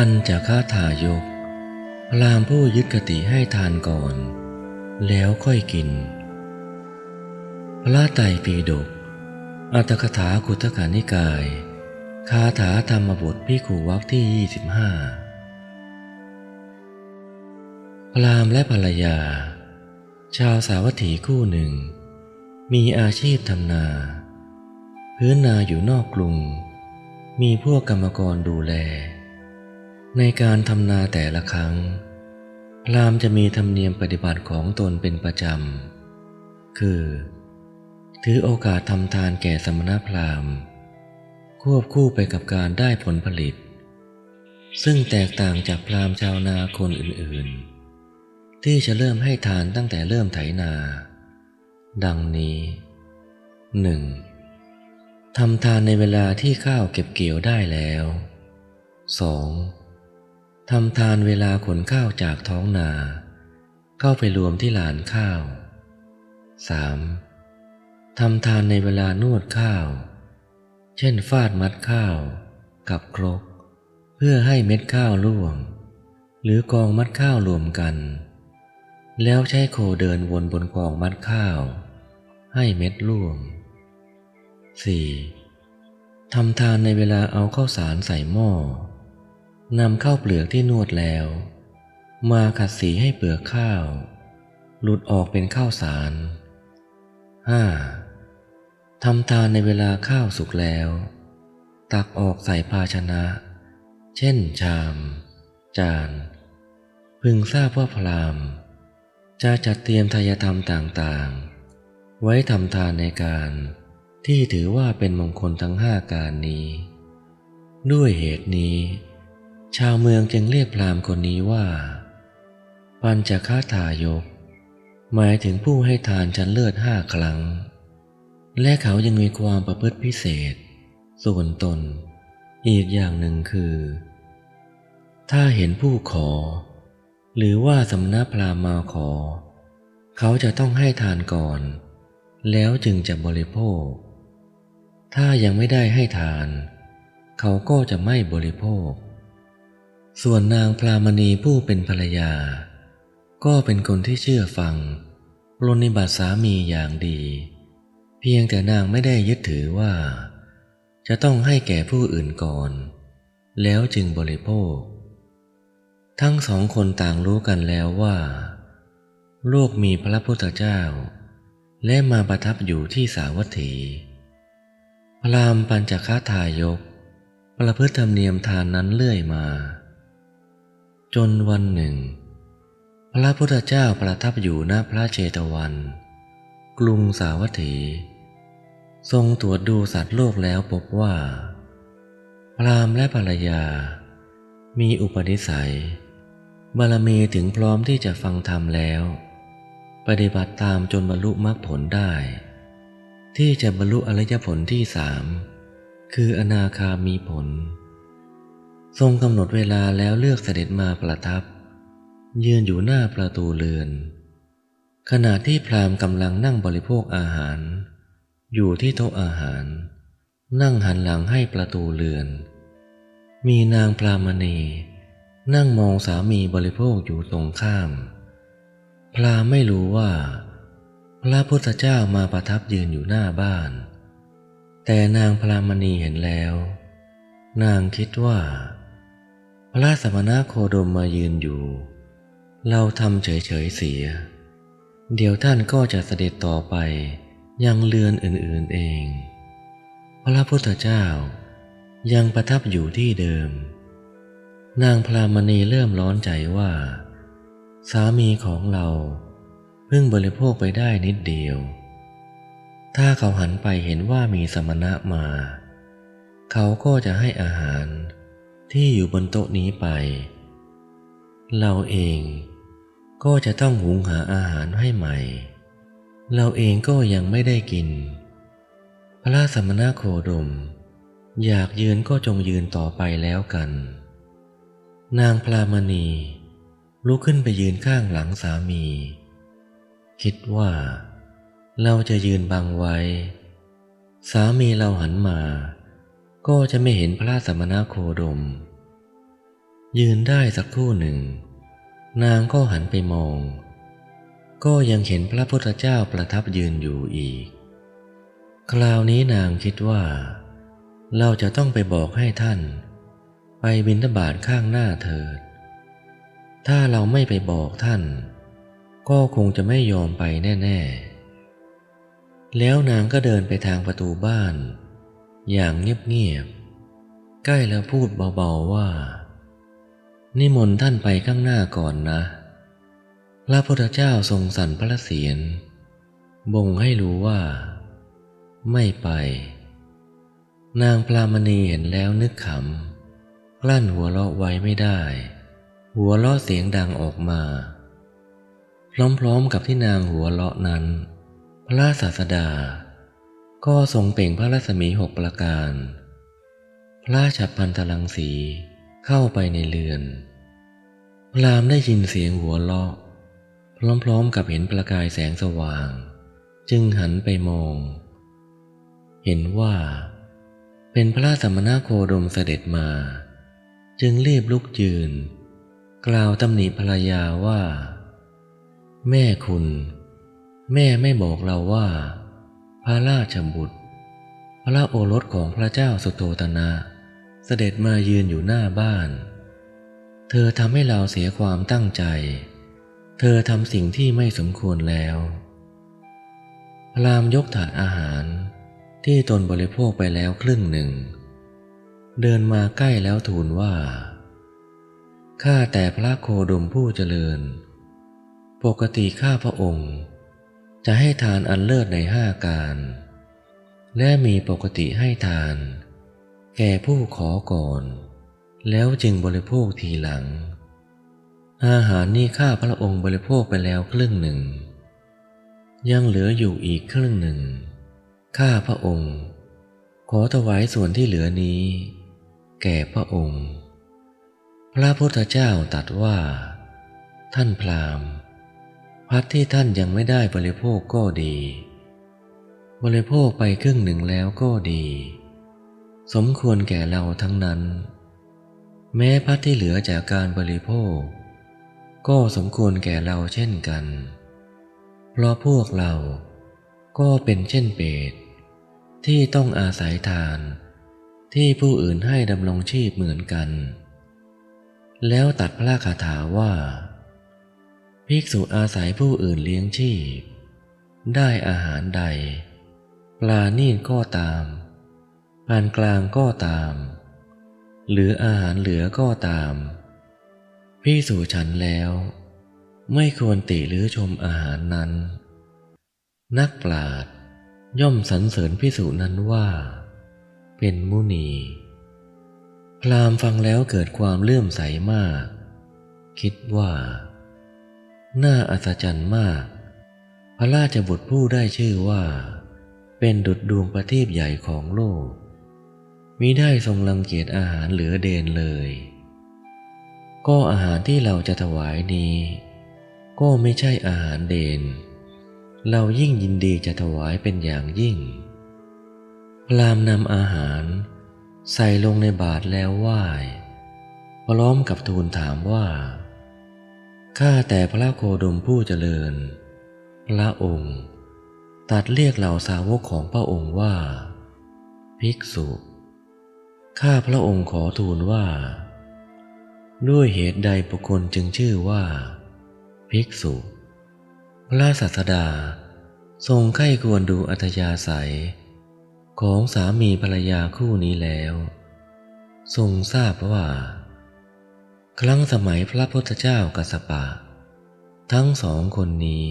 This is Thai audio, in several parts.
ปัญจคาถายก พรามผู้ยึดกติให้ทานก่อน แล้วค่อยกิน พระไตรปิฎกอัตถกถากุตกานิกาย คาถาธรรมบทพิคูวักที่ 25 พรามและภรรยา ชาวสาวัตถีคู่หนึ่ง มีอาชีพทำนา พื้นนาอยู่นอกกรุง มีพวกกรรมกรดูแล ในการทำนาแต่ละครั้ง พรามจะมีธรรมเนียมปฏิบัติของตนเป็นประจำ คือ ถือโอกาสทำทานแก่สมณพราหมณ์ ควบคู่ไปกับการได้ผลผลิต ซึ่งแตกต่างจากพราหมณ์ชาวนาคนอื่นๆ ที่จะเริ่มให้ทานตั้งแต่เริ่มไถนา ดังนี้ 1. ทำทานในเวลาที่ข้าวเก็บเกี่ยวได้แล้ว 2. ทำทานเวลาขนข้าวจากท้องนา เข้าไปรวมที่ลานข้าว 3. ทำทานในเวลานวดข้าว เช่นฟาดมัดข้าว กับครก เพื่อให้เม็ดข้าวร่วง หรือกองมัดข้าวรวมกัน แล้วใช้โคเดินวนบนกองมัดข้าว ให้เม็ดร่วง 4. ทำทานในเวลาเอาข้าวสารใส่หม้อ นำข้าวเปลือกที่นวดแล้ว มาขัดสีให้เปลือกข้าว หลุดออกเป็นข้าวสาร 5. ทำทานในเวลาข้าวสุกแล้ว ตักออกใส่ภาชนะ เช่นชาม จาน พึงทราบว่าพรามจะจัดเตรียมทายธรรมต่างๆ ไว้ทำทานในการที่ถือว่าเป็นมงคลทั้งห้าการนี้ ด้วยเหตุนี้ ชาวเมืองจึงเรียกพราหมณ์คนนี้ว่า ปัญจคาถายก หมายถึงผู้ให้ทานชั้นเลิศห้าครั้ง และเขายังมีความประพฤติพิเศษ ส่วนตน อีกอย่างหนึ่งคือ ถ้าเห็นผู้ขอ หรือว่าสำนักพราหมณ์มาขอ เขาจะต้องให้ทานก่อน แล้วจึงจะบริโภค ถ้ายังไม่ได้ให้ทาน เขาก็จะไม่บริโภค ส่วนนางพรามณีผู้เป็นภรรยา ก็เป็นคนที่เชื่อฟังปรนนิบัติสามีอย่างดี เพียงแต่นางไม่ได้ยึดถือว่า จะต้องให้แก่ผู้อื่นก่อน แล้วจึงบริโภค ทั้งสองคนต่างรู้กันแล้วว่า โลกมีพระพุทธเจ้า และมาประทับอยู่ที่สาวัตถี พรามปัญจคาทายก ประพฤติธรรมเนียมทานนั้นเลื่อยมา จนวันหนึ่ง พระพุทธเจ้าประทับอยู่ณพระเจตวัน กรุงสาวัตถี ทรงตรวจดูสัตว์โลกแล้วพบว่า พรามและภรรยา มีอุปนิสัย บารมีถึงพร้อมที่จะฟังธรรมแล้ว ปฏิบัติตามจนบรรลุมรรคผลได้ ที่จะบรรลุอริยผลที่สามคืออนาคามีผล ทรงกำหนดเวลาแล้วเลือกเสด็จมาประทับ ยืนอยู่หน้าประตูเรือน ขณะที่พราหมณ์กำลังนั่งบริโภคอาหาร อยู่ที่โต๊ะอาหาร นั่งหันหลังให้ประตูเรือน มีนางพรามณี นั่งมองสามีบริโภคอยู่ตรงข้าม พราไม่รู้ว่า พระพุทธเจ้ามาประทับยืนอยู่หน้าบ้าน แต่นางพรามณีเห็นแล้ว นางคิดว่า พระสมณโคดมมายืนอยู่ เราทำเฉยๆเสีย เดี๋ยวท่านก็จะเสด็จต่อไปยังเรือนอื่นๆเอง พระพุทธเจ้ายังประทับอยู่ที่เดิม นางพรามณีเริ่มร้อนใจว่า สามีของเราเพิ่งบริโภคไปได้นิดเดียว ถ้าเขาหันไปเห็นว่ามีสมณะมา เขาก็จะให้อาหาร ที่อยู่บนโต๊ะนี้ไป เราเองก็จะต้องหุงหาอาหารให้ใหม่ เราเองก็ยังไม่ได้กิน พระสมณโคดม อยากยืนก็จงยืนต่อไปแล้วกัน นางพรามณี ลุกขึ้นไปยืนข้างหลังสามี คิดว่า เราจะยืนบังไว้ สามีเราหันมา ก็จะไม่เห็นพระสมณโคดม ยืนได้สักครู่หนึ่ง นางก็หันไปมอง ก็ยังเห็นพระพุทธเจ้าประทับยืนอยู่อีก คราวนี้นางคิดว่า เราจะต้องไปบอกให้ท่าน ไปบิณฑบาตข้างหน้าเถิด ถ้าเราไม่ไปบอกท่าน ก็คงจะไม่ยอมไปแน่ ๆ แล้วนางก็เดินไปทางประตูบ้าน อย่างเงียบๆใกล้แล้วพูดเบาๆว่า นิมนต์ท่านไปข้างหน้าก่อนนะ พระพุทธเจ้าทรงสั่นพระเศียรบ่งให้รู้ว่า ไม่ไป นางปลามณีเห็นแล้วนึกขำกลั้นหัวเราะไว้ไม่ได้ หัวเราะเสียงดังออกมา พร้อมๆกับที่นางหัวเราะนั้น พระศาสดา ก็ทรงเปล่งพระรัศมีหกประการ พระฉับพันธลังสีเข้าไปในเรือน พรามได้ยินเสียงหัวเราะ พร้อมๆกับเห็นประกายแสงสว่าง จึงหันไปมอง เห็นว่า เป็นพระสมณโคดมเสด็จมา จึงรีบลุกยืน กล่าวตำหนิภรรยาว่า แม่คุณ แม่ไม่บอกเราว่า พระราชบุตร พระโอรสของพระเจ้าสุโธตนะเสด็จมายืนอยู่หน้าบ้าน เธอทำให้เราเสียความตั้งใจ เธอทำสิ่งที่ไม่สมควรแล้ว พรามยกถาดอาหารที่ตนบริโภคไปแล้วครึ่งหนึ่ง เดินมาใกล้แล้วทูลว่าข้าแต่พระโคดมผู้เจริญ ปกติข้าพระองค์ จะให้ทานอันเลิศในห้าการ และมีปกติให้ทาน แก่ผู้ขอก่อน แล้วจึงบริโภคทีหลัง อาหารนี้ข้าพระองค์บริโภคไปแล้วครึ่งหนึ่ง ยังเหลืออยู่อีกครึ่งหนึ่ง ข้าพระองค์ ขอถวายส่วนที่เหลือนี้ แก่พระองค์ พระพุทธเจ้าตรัสว่า ท่านพราหมณ์ พัดที่ท่านยังไม่ได้บริโภคก็ดี บริโภคไปครึ่งหนึ่งแล้วก็ดี สมควรแก่เราทั้งนั้น แม้พัดที่เหลือจากการบริโภค ก็สมควรแก่เราเช่นกัน เพราะพวกเราก็เป็นเช่นเปรตที่ต้องอาศัยทาน ที่ผู้อื่นให้ดำรงชีพเหมือนกัน แล้วตัดพระคาถาว่า ภิกษุอาศัยผู้อื่นเลี้ยงชีพ ได้อาหารใด ปลานีนก็ตามปานกลางก็ตาม หรืออาหารเหลือก็ตามภิกษุฉันแล้ว ไม่ควรติหรือชมอาหารนั้น นักปราชญ์ย่อมสรรเสริญภิกษุนั้นว่า เป็นมุนีพรามฟังแล้วเกิดความเลื่อมใสมาก คิดว่า น่าอัศจรรย์มาก พระราชบุตรผู้ได้ชื่อว่า เป็นดุจดวงประทีปใหญ่ของโลกมิได้ทรงรังเกียจอาหารเหลือเดนเลย ก็อาหารที่เราจะถวายนี้ ก็ไม่ใช่อาหารเดน เรายิ่งยินดีจะถวายเป็นอย่างยิ่ง พรามนำอาหารใส่ลงในบาตรแล้วไหว้พร้อมกับทูลถามว่า ข้าแต่พระโคดมผู้เจริญ พระองค์ ตัดเรียกเหล่าสาวกของพระองค์ว่า ภิกษุ ข้าพระองค์ขอทูลว่า ด้วยเหตุใดบุคคลจึงชื่อว่า ภิกษุ พระศาสดาทรงไข้ควรดูอัธยาศัย ของสามีภรรยาคู่นี้แล้ว ทรงทราบว่า ครั้งสมัยพระพุทธเจ้ากัสสปะ ทั้งสองคนนี้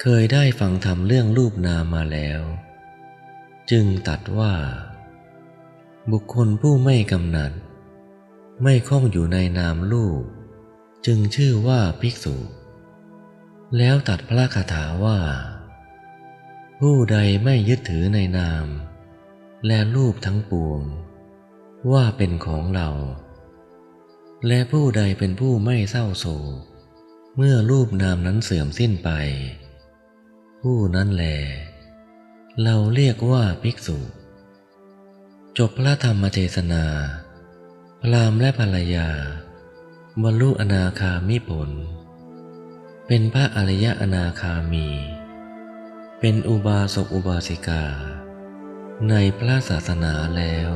เคยได้ฟังธรรมเรื่องรูปนามมาแล้ว จึงตัดว่า บุคคลผู้ไม่กำหนัด ไม่คล้องอยู่ในนามรูป จึงชื่อว่าภิกษุ แล้วตัดพระคาถาว่า ผู้ใดไม่ยึดถือในนาม และรูปทั้งปวง ว่าเป็นของเรา และผู้ใดเป็นผู้ไม่เศร้าโศก เมื่อรูปนามนั้นเสื่อมสิ้นไป ผู้นั้นแลเราเรียกว่าภิกษุ จบพระธรรมเทศนาพราหมณ์และภรรยา บรรลุอนาคามิผล เป็นพระอริยอนาคามี เป็นอุบาสกอุบาสิกา ในพระศาสนาแล้ว